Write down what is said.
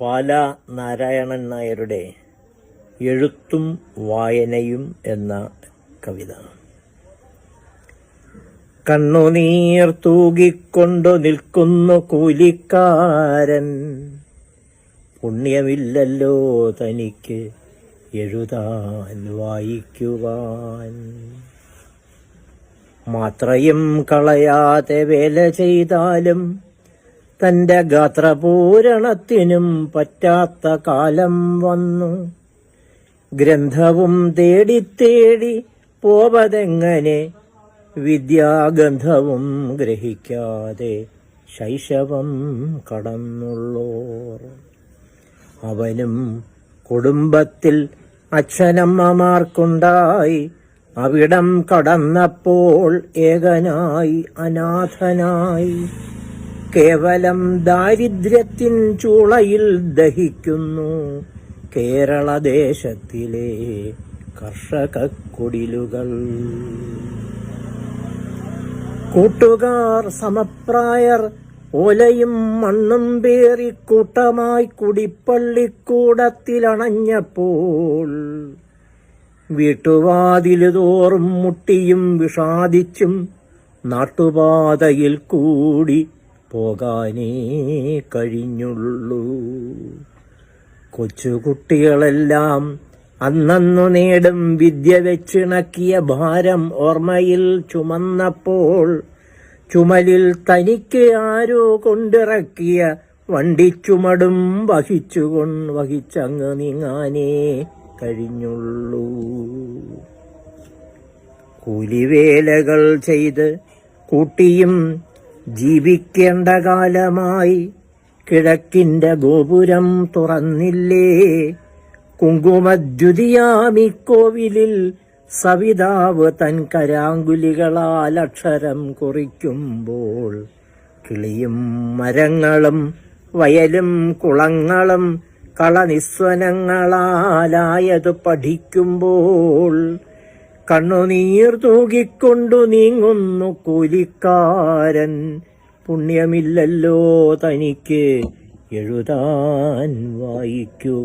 പാല നാരായണൻ നായരുടെ എഴുത്തും വായനയും എന്ന കവിത. കണ്ണുനീർ തൂകിക്കൊണ്ടു നിൽക്കുന്നു കൂലിക്കാരൻ. പുണ്യമില്ലല്ലോ തനിക്ക് എഴുതാൻ വായിക്കുവാൻ. മാത്രയും കളയാതെ വേല ചെയ്താലും തന്റെ ഗാത്രപൂരണത്തിനും പറ്റാത്ത കാലം വന്നു. ഗ്രന്ഥവും തേടി തേടി പോവതെങ്ങനെ? വിദ്യാഗന്ധവും ഗ്രഹിക്കാതെ ശൈശവം കടന്നുള്ളോർ. അവനും കുടുംബത്തിൽ അച്ഛനമ്മമാർക്കുണ്ടായി. അവിടം കടന്നപ്പോൾ ഏകനായി അനാഥനായി. കേവലം ദാരിദ്ര്യത്തിൻ ചൂളയിൽ ദഹിക്കുന്നു. കേരളദേശത്തിലെ കർഷക കുടിലുകൾ കൂട്ടുകാർ സമപ്രായർ ഒലയും മണ്ണും പേറി കൂട്ടമായി കുടിപ്പള്ളിക്കൂടത്തിലണഞ്ഞപ്പോൾ വീട്ടുവാതിൽ തോറും മുട്ടിയും വിഷാദിച്ചും നാട്ടുപാതയിൽ കൂടി പോകാനേ കഴിഞ്ഞുള്ളൂ. കൊച്ചുകുട്ടികളെല്ലാം അന്നന്നു നേടും വിദ്യ വെച്ചിണക്കിയ ഭാരം ഓർമ്മയിൽ ചുമന്നപ്പോൾ ചുമലിൽ തനിക്ക് ആരോ കൊണ്ടിറക്കിയ വണ്ടിച്ചുമടും വഹിച്ചുകൊൺ വഹിച്ചങ്ങ് നീങ്ങാനേ കഴിഞ്ഞുള്ളൂ. കൂലിവേലകൾ ചെയ്ത് കൂട്ടിയും ജീവിക്കേണ്ട കാലമായി കിഴക്കിന്റെ ഗോപുരം തുറന്നില്ലേ? കുങ്കുമദ്യുതിയാമി കോവിലിൽ സവിതാവ് തൻ കരാങ്കുലികളാൽ അക്ഷരം കുറിക്കുമ്പോൾ കിളിയും മരങ്ങളും വയലും കുളങ്ങളും കളനിസ്വനങ്ങളാലായത് പഠിക്കുമ്പോൾ കണ്ണുനീർ തൂകിക്കൊണ്ടു നീങ്ങുന്നു കൂലിക്കാരൻ. പുണ്യമില്ലല്ലോ തനിക്ക് എഴുതാൻ വായിക്കുവാൻ.